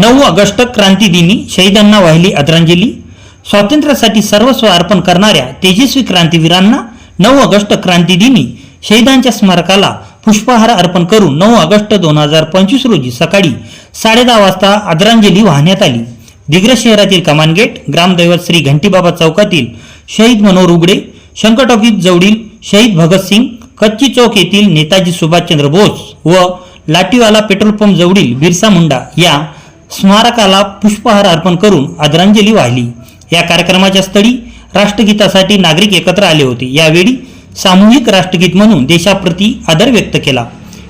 नऊ ऑगस्ट क्रांतीदिनी शहीदांना वाहिली आदरांजली. स्वातंत्र्यासाठी सर्वस्व अर्पण करणाऱ्या तेजस्वी क्रांतीवीरांना नऊ ऑगस्ट क्रांतीदिनी शहीदांच्या स्मारकाला पुष्पहार अर्पण करून नऊ ऑगस्ट दोन हजार पंचवीस रोजी सकाळी साडेदहा वाजता आदरांजली वाहण्यात आली. दिग्रस शहरातील कमान गेट ग्रामदैवत श्री घंटीबाबा चौकातील शहीद मनोहर उगडे शंकर टॉकीज जवळील शहीद भगतसिंग कच्ची चौक येथील नेताजी सुभाषचंद्र बोस व लाटीवाला पेट्रोल पंप जवळील बिरसा मुंडा या स्मारकाला पुष्पहार अर्पण करून आदरांजली वाहिली. या कार्यक्रमाच्या स्थळी राष्ट्रगीतासाठी नागरिक एकत्र आले होते. यावेळी सामूहिक राष्ट्रगीत म्हणून देशाप्रती आदर व्यक्त केला.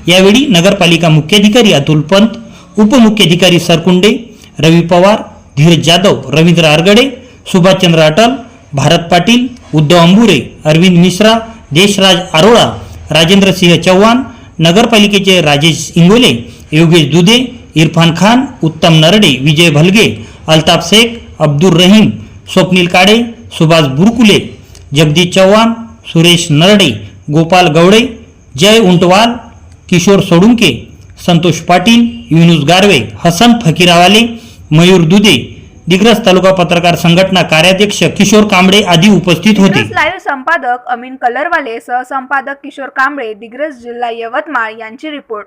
यावेळी नगरपालिका मुख्याधिकारी अतुल पंत उपमुख्याधिकारी सरकुंडे रवी पवार धीरज जाधव रवींद्र आरगडे सुभाषचंद्र अटल भारत पाटील उद्धव अंबुरे अरविंद मिश्रा देशराज आरोळा राजेंद्र सिंह चव्हाण नगरपालिकेचे राजेश इंगोले योगेश दुधे इरफान खान उत्तम नरडे विजय भलगे अल्ताफ शेख अब्दुल रहीम स्वप्नील काडे सुभाष बुरकुले जगदीश चव्हाण सुरेश नरडे गोपाल गवडे जय उंटवाल किशोर सोडुंके संतोष पाटील युनुस गारवे हसन फकीरावाले मयूर दुधे दिग्रस तालुका पत्रकार संघटना कार्याध्यक्ष किशोर कांबळे आदी उपस्थित होते. लाईव्ह संपादक अमीन कलरवाले सहसंपादक किशोर कांबळे दिग्रस जिल्हा यवतमाळ यांची रिपोर्ट